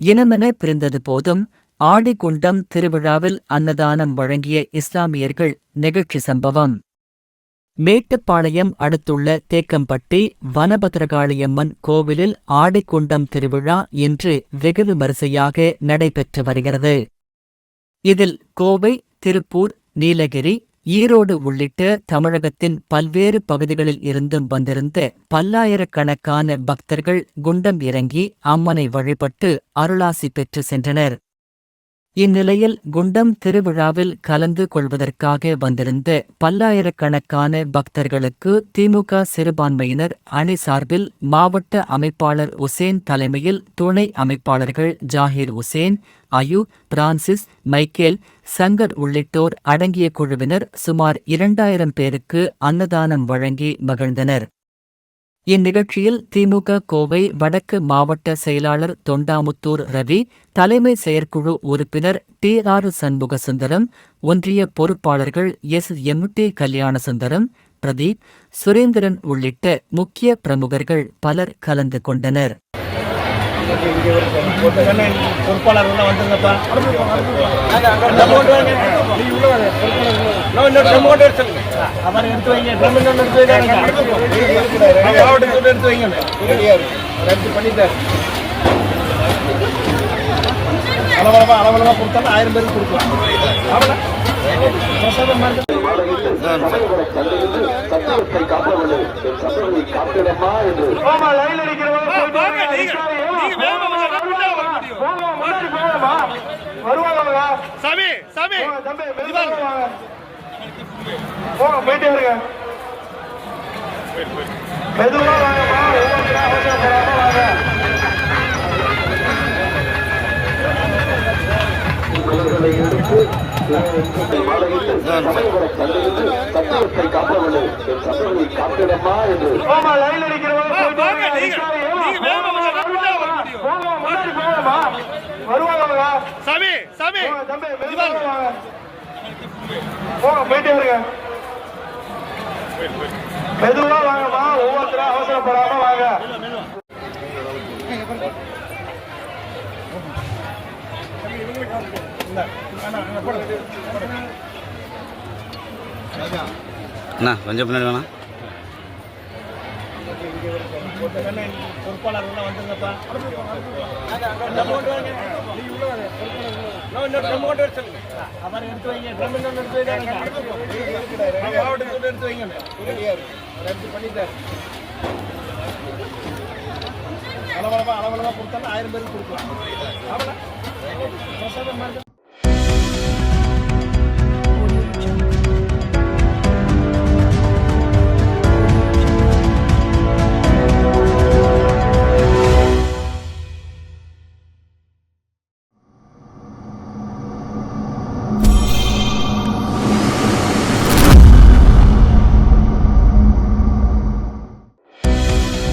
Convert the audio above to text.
இனமென பிரிந்தது போதும் ஆடிக்குண்டம் திருவிழாவில் அன்னதானம் வழங்கிய இஸ்லாமியர்கள் நிகழ்ச்சி சம்பவம். மேட்டுப்பாளையம் அடுத்துள்ள தேக்கம்பட்டி வனபத்ரகாளியம்மன் கோவிலில் ஆடிக்குண்டம் திருவிழா இன்று வெகு விமரிசையாக நடைபெற்று வருகிறது. இதில் கோவை திருப்பூர் நீலகிரி ஈரோடு உள்ளிட்ட தமிழகத்தின் பல்வேறு பகுதிகளில் இருந்தும் வந்திருந்த பல்லாயிரக்கணக்கான பக்தர்கள் குண்டம் இறங்கி அம்மனை வழிபட்டு அருளாசி பெற்று சென்றனர். இந்நிலையில் குண்டம் திருவிழாவில் கலந்து கொள்வதற்காக வந்திருந்த பல்லாயிரக்கணக்கான பக்தர்களுக்கு திமுக சிறுபான்மையினர் அணி சார்பில் மாவட்ட அமைப்பாளர் உசேன் தலைமையில் துணை அமைப்பாளர்கள் ஜாகிர் உசேன் அயு பிரான்சிஸ் மைக்கேல் சங்கர் உள்ளிட்டோர் அடங்கிய குழுவினர் சுமார் இரண்டாயிரம் பேருக்கு அன்னதானம் வழங்கி மகிழ்ந்தனர். இந்நிகழ்ச்சியில் திமுக கோவை வடக்கு மாவட்ட செயலாளர் தொண்டாமுத்தூர் ரவி தலைமை செயற்குழு உறுப்பினர் டி ஆர் சண்முகசுந்தரம் ஒன்றிய பொறுப்பாளர்கள் S M T Kalyanasundaram Pradeep Surendran உள்ளிட்ட முக்கிய பிரமுகர்கள் பலர் கலந்து கொண்டனர். பொறுப்பாளர் உள்ள வந்துருங்கப்பா நம்ம எடுத்து வைங்க. எடுத்து வைங்க. எடுத்து வைங்க. அளவளவா அளவளவா கொடுத்தாலும் ஆயிரம் பேருக்கு கொடுக்கலாம் பிரசாதம் மாதிரி லைன் அடிக்கிறவங்க சாமி சாமி. போங்க, தம்பி போயிட்டே இருங்க மெதுவா வாங்க ஆமா லைன் அடிக்கிறவங்க போயிட்டு வாங்க. வருவாங்க சாமி சாமி போயிட்டே இருங்க மெதுவா வாங்கம்மா ஒவ்வொருத்தரா அவசரப்படாம வாங்க அண்ணா கொஞ்சம் பின்னாடி வேணா பொறுப்பாளர் எடுத்து வைங்க. இன்னொன்னு எடுத்து வைங்க. எடுத்து வைங்க. அளவளவா கொடுத்தாலும் ஆயிரம் பேருக்கு கொடுக்கலாம்